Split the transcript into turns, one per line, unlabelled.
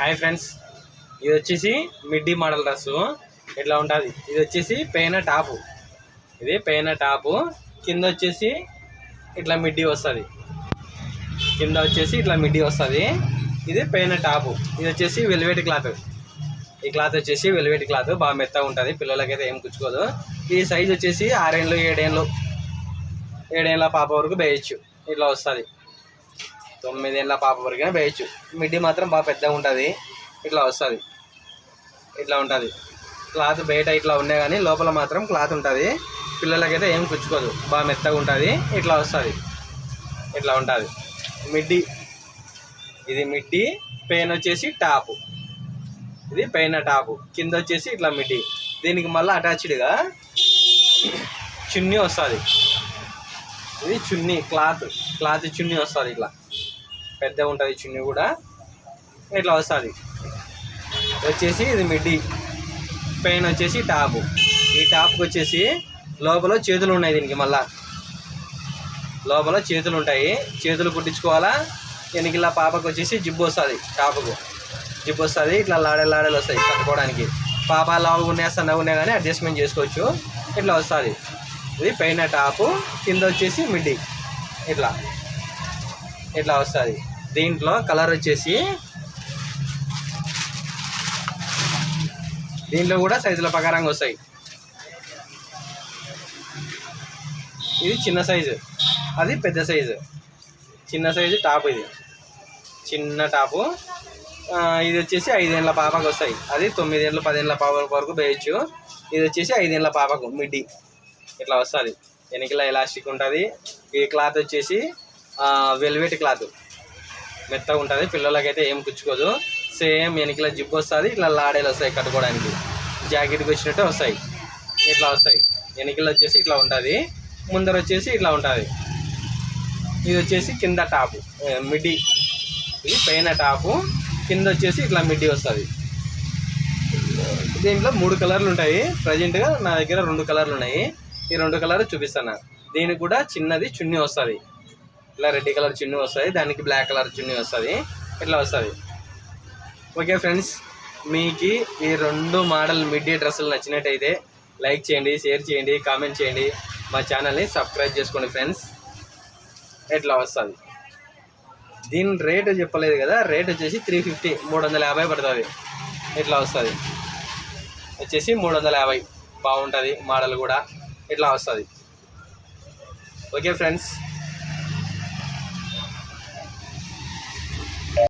Hi friends ఇది వచ్చేసి midi model dress ఇట్లా ఉంటుంది? ఇది వచ్చేసి పైన టాపు. ఇది పైన టాపు. కింద వచ్చేసి ఇట్లా మిడ్డీ వస్తుంది. కింద వచ్చేసి ఇట్లా మిడ్డీ వస్తుంది. ఇది పైన టాపు. ఇది వచ్చేసి వెలివేటి క్లాత్. ఈ క్లాత్ వచ్చేసి వెలివేటి క్లాత్. బాగా మెత్తగా ఉంటుంది. పిల్లలకైతే ఏం కుచ్చుకోదు. ఈ సైజ్ వచ్చేసి ఆరేళ్ళు ఏడేళ్ళు ఏడేళ్ళ పాప వరకు వేయచ్చు ఇట్లా వస్తుంది. తొమ్మిదేళ్ళ పాప వరకు వేయచ్చు. మిడ్డీ మాత్రం బాగా పెద్దగా ఉంటుంది. ఇట్లా వస్తుంది. ఇట్లా ఉంటుంది. క్లాత్ బయట ఇట్లా ఉన్నాయి కానీ లోపల మాత్రం క్లాత్ ఉంటుంది. పిల్లలకైతే ఏం కుచ్చుకోదు. బాగా మెత్తగా ఉంటుంది. ఇట్లా వస్తుంది. ఇట్లా ఉంటుంది. మిడ్డీ. ఇది మిడ్డీ. పెయిన్ వచ్చేసి టాపు. ఇది పైన టాపు. కింద వచ్చేసి ఇట్లా మిడ్డీ. దీనికి మళ్ళీ అటాచ్డ్గా చున్నీ వస్తుంది. ఇది చున్నీ క్లాత్. క్లాత్ చున్నీ వస్తుంది ఇట్లా. పెద్దగా ఉంటుంది చున్నీ కూడా. ఇట్లా వస్తుంది. వచ్చేసి ఇది మిడ్డీ. పెయిన్ వచ్చేసి టాపు. ఈ టాప్కి వచ్చేసి లోపల చేతులు ఉన్నాయి దీనికి మళ్ళా. లోపల చేతులు ఉంటాయి. చేతులు కుట్టించుకోవాలా? ఇలా పాపకు వచ్చేసి జిబ్బు వస్తుంది టాపుకు. జిబ్బు వస్తుంది ఇట్లా లాడలు లాడలు వస్తాయి కట్టుకోవడానికి పాప లావు ఉన్నాయి సన్నగా ఉన్నాయి కానీ అడ్జస్ట్మెంట్ చేసుకోవచ్చు. ఇట్లా వస్తుంది. ఇది పైన టాపు కింద వచ్చేసి మిడ్డీ. ఇట్లా. ఇట్లా వస్తుంది. దీంట్లో కలర్ వచ్చేసి దీంట్లో కూడా సైజుల ప్రకారంగా వస్తాయి. ఇది చిన్న సైజు. అది పెద్ద సైజు. చిన్న సైజు టాప్ ఇది. చిన్న టాపు. ఇది వచ్చేసి ఐదేళ్ళ పాపకు వస్తాయి. అది తొమ్మిదేళ్ళ పదేళ్ళ పాప వరకు వేయచ్చు. ఇది వచ్చేసి ఐదేళ్ళ పాపకు మిడ్డీ. ఇట్లా వస్తుంది. వెనకల ఎలాస్టిక్ ఉంటుంది. ఈ క్లాత్ వచ్చేసి వెల్వెట్ క్లాత్. మెత్తగా ఉంటుంది పిల్లలకైతే ఏం కుచ్చుకోదు సేమ్ వెనకల జిప్ వస్తుంది ఇట్లా లాడేలు వస్తాయి కట్టుకోవడానికి. జాకెట్కి వచ్చినట్టు వస్తాయి. ఇట్లా వస్తాయి. వెనకలు వచ్చేసి ఇట్లా ఉంటుంది. ముందర వచ్చేసి ఇట్లా ఉంటుంది. ఇది వచ్చేసి కింద టాపు మిడ్డి మిడ్డీ. ఇది పైన టాపు కింద వచ్చేసి ఇట్లా మిడ్డీ వస్తుంది. దీంట్లో మూడు కలర్లు ఉంటాయి. ప్రజెంట్గా నా దగ్గర రెండు కలర్లు ఉన్నాయి. ఈ రెండు కలర్ చూపిస్తాను. దీనికి కూడా చిన్నది చున్నీ వస్తుంది. ఇట్లా రెడ్ కలర్ చున్నీ వస్తుంది దానికి బ్లాక్ కలర్ చున్నీ వస్తుంది. ఇట్లా వస్తుంది? ఓకే ఫ్రెండ్స్ మీకు ఈ రెండు మోడల్ మిడ్డీ డ్రెస్సులు నచ్చినట్టయితే లైక్ చేయండి షేర్ చేయండి కామెంట్ చేయండి. మా ఛానల్ని సబ్స్క్రైబ్ చేసుకోండి ఫ్రెండ్స్ ఇట్లా వస్తుంది? దీని రేటు చెప్పలేదు కదా రేట్ వచ్చేసి త్రీ ఫిఫ్టీ మూడు వందల యాభై పడుతుంది. ఇట్లా వస్తుంది? వచ్చేసి మూడు వందల యాభై బాగుంటుంది మోడల్ కూడా. ఇట్లా వస్తుంది? Okay friends